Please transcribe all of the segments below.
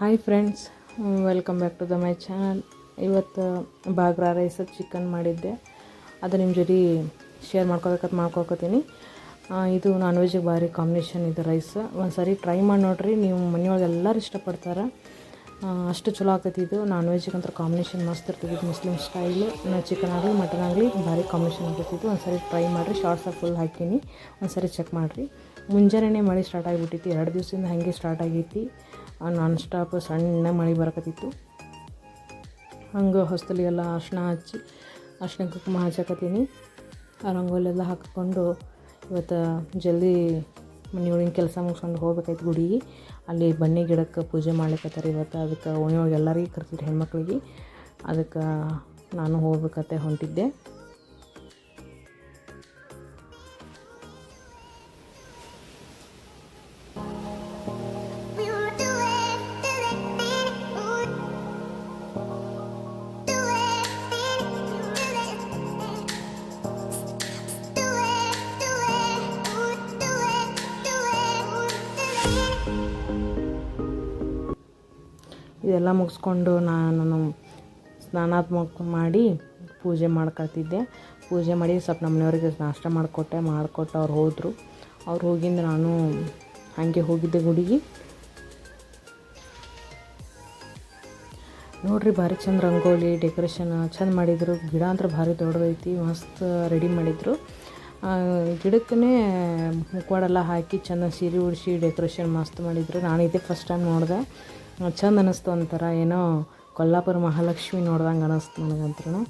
Hi friends welcome back to the my channel ಇವತ್ತು bagara rice chicken ಮಾಡಿದ್ದೆ. ಅದು ನಿಮ್ಮ ಜೊತೆ ಶೇರ್ ಮಾಡ್ಕೋಬೇಕಂತ ಮಾಡ್ಕೊತೀನಿ ಇದು ನಾನ್ ವೆಜ್ಜಿಗೆ ಭಾರಿ ಕಾಂಬಿನೇಷನ್ ಇದು ರೈಸ್ ಒಂದು ಸಾರಿ ಟ್ರೈ ಮಾಡಿ ನೋಡ್ರಿ, ನೀವು ಮನೆಯೊಳಗೆ ಎಲ್ಲರೂ ಇಷ್ಟಪಡ್ತಾರೆ. ಅಷ್ಟು ಚಲೋ ಆಗ್ತೈತಿ ಇದು. ನಾನ್ ವೆಜ್ಜಿಗೆ ಕಾಂಬಿನೇಷನ್ ಮಸ್ತ್ ಇರ್ತೈತಿ ಇದು ಮುಸ್ಲಿಮ್ ಸ್ಟೈಲು ಚಿಕನ್ ಆಗಲಿ ಮಟನ್ ಆಗಲಿ ಭಾರಿ ಕಾಂಬಿನೇಷನ್ ಆಗ್ತೈತಿ ಒಂದು ಸಾರಿ ಟ್ರೈ ಮಾಡಿರಿ ಶಾರ್ಟ್ಸಾಗಿ ಫುಲ್ ಹಾಕೀನಿ. ಒಂದು ಸಾರಿ ಚೆಕ್ ಮಾಡಿರಿ. ಮುಂಜಾನೆ ಮಳೆ ಸ್ಟಾರ್ಟ್ ಆಗಿಬಿಟ್ಟಿತ್ತು. ಎರಡು ದಿವಸದಿಂದ ಹಾಗೆ ಸ್ಟಾರ್ಟ್ ಆಗೈತಿ. ನಾನ್ ಸ್ಟಾಪ್ ಸಣ್ಣ ಮಳೆ ಬರಕತ್ತಿತ್ತು. ಹಂಗೆ ಹೊಸ್ತಲಿಗೆಲ್ಲ ಅರ್ಶಿನ ಹಚ್ಚಿ ಅರ್ಶಿನ ಕುಂಕುಮ ಹಚ್ಚಕತ್ತೀನಿ. ಆ ರಂಗೋಲಿ ಎಲ್ಲ ಹಾಕಿಕೊಂಡು ಇವತ್ತು ಜಲ್ದಿ ಮನೆಯೊಳಗಿನ ಕೆಲಸ ಮುಗಿಸ್ಕೊಂಡು ಹೋಗ್ಬೇಕಾಯ್ತು ಗುಡಿಗೆ. ಅಲ್ಲಿ ಬನ್ನಿ ಗಿಡಕ್ಕೆ ಪೂಜೆ ಮಾಡ್ಲಿಕ್ಕತ್ತಾರೆ ಇವತ್ತು. ಅದಕ್ಕೆ ಓಣಿಯೊಳಗೆ ಎಲ್ಲರಿಗೆ ಕರ್ತಿದ್ರು ಹೆಣ್ಮಕ್ಳಿಗೆ. ಅದಕ್ಕೆ ನಾನು ಹೋಗ್ಬೇಕತ್ತೆ ಹೊಂಟಿದ್ದೆ. ಇದೆಲ್ಲ ಮುಗಿಸ್ಕೊಂಡು ನಾನು ಸ್ನಾನಾತ್ಮಕ ಮಾಡಿ ಪೂಜೆ ಮಾಡ್ಕೊಳ್ತಿದ್ದೆ. ಪೂಜೆ ಮಾಡಿ ಸ್ವಲ್ಪ ನಮ್ಮ ಮನೆಯವ್ರಿಗೆ ನಾಷ್ಟ ಮಾಡಿಕೊಟ್ಟೆ, ಮಾಡಿಕೊಟ್ಟು ಅವ್ರು ಹೋದರು. ಅವ್ರು ಹೋಗಿಂದ ನಾನು ಹಾಗೆ ಹೋಗಿದ್ದೆ ಗುಡಿಗೆ. ನೋಡ್ರಿ ಭಾರಿ ಚಂದ ರಂಗೋಲಿ ಡೆಕೋರೇಷನ್ ಚಂದ ಮಾಡಿದರು. ಗಿಡ ಅಂದ್ರೆ ಭಾರಿ ದೊಡ್ಡದೈತಿ, ಮಸ್ತ್ ರೆಡಿ ಮಾಡಿದರು. ಗಿಡಕ್ಕೇ ಮುಖವಾಡೆಲ್ಲ ಹಾಕಿ ಚೆನ್ನಾಗಿ ಸೀರೆ ಉಡಿಸಿ ಡೆಕೋರೇಷನ್ ಮಸ್ತ್ ಮಾಡಿದರು. ನಾನು ಇದೇ ಫಸ್ಟ್ ಟೈಮ್ ನೋಡಿದೆ. ಚಂದ ಅನ್ನಿಸ್ತು ಒಂಥರ, ಏನೋ ಕೊಲ್ಲಾಪುರ ಮಹಾಲಕ್ಷ್ಮಿ ನೋಡ್ದಂಗೆ ಅನ್ನಿಸ್ತು ನನಗಂತೂ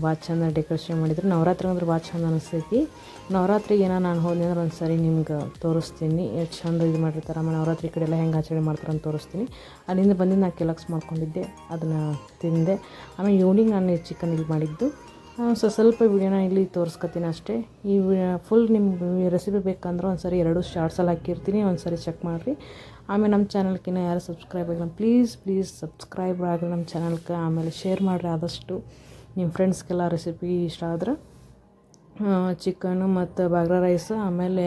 ಭಾಳ ಚಂದ ಡೆಕೋರೇಷನ್ ಮಾಡಿದ್ರು. ನವರಾತ್ರಿ ಅಂದ್ರೆ ಭಾಳ ಚಂದ ಅನಿಸ್ತೈತಿ. ನವರಾತ್ರಿಗೆ ಏನೋ ನಾನು ಹೋದ್ನಿ ಅಂದ್ರೆ ಒಂದು ಸರಿ ನಿಮ್ಗೆ ತೋರಿಸ್ತೀನಿ. ಎಷ್ಟು ಚಂದ ಇದು ಮಾಡಿರ್ತಾರೆ. ಆಮೇಲೆ ನವರಾತ್ರಿ ಕಡೆ ಎಲ್ಲ ಹೆಂಗೆ ಆಚರಣೆ ಮಾಡ್ತಾರೆ ಅಂತ ತೋರಿಸ್ತೀನಿ. ಅಲ್ಲಿಂದ ಬಂದು ನಾನು ಕೆಲಕ್ಸ್ ಮಾಡ್ಕೊಂಡಿದ್ದೆ. ಅದನ್ನು ತಿಂದೆ. ಆಮೇಲೆ ಈವ್ನಿಂಗ್ ನಾನು ಚಿಕನ್ ಇಲ್ಲಿ ಮಾಡಿದ್ದು. ಸೊ ಸ್ವಲ್ಪ ವಿಡಿಯೋನ ಇಲ್ಲಿ ತೋರಿಸ್ಕೊತೀನಿ ಅಷ್ಟೇ. ಈ ಫುಲ್ ನಿಮ್ಮ ರೆಸಿಪಿ ಬೇಕಂದ್ರೆ ಒಂದು ಸರಿ ಎರಡು ಶಾರ್ಟ್ಸಲ್ಲಿ ಹಾಕಿರ್ತೀನಿ ಒಂದು ಸರಿ ಚೆಕ್ ಮಾಡಿರಿ. ಆಮೇಲೆ ನಮ್ಮ ಚಾನಲ್ಕಿನ್ನ ಯಾರು ಸಬ್ಸ್ಕ್ರೈಬ್ ಆಗಿಲ್ಲ ಪ್ಲೀಸ್ ಪ್ಲೀಸ್ ಸಬ್ಸ್ಕ್ರೈಬ್ ಆಗಲಿ ನಮ್ಮ ಚಾನಲ್ಗೆ ಆಮೇಲೆ ಶೇರ್ ಮಾಡಿರಿ ಆದಷ್ಟು. ನಿಮ್ಮ ಫ್ರೆಂಡ್ಸ್ಗೆಲ್ಲ ರೆಸಿಪಿ ಇಷ್ಟ ಆದ್ರೆ ಚಿಕನು ಮತ್ತು ಬಾಗ್ರ ರೈಸ್ ಆಮೇಲೆ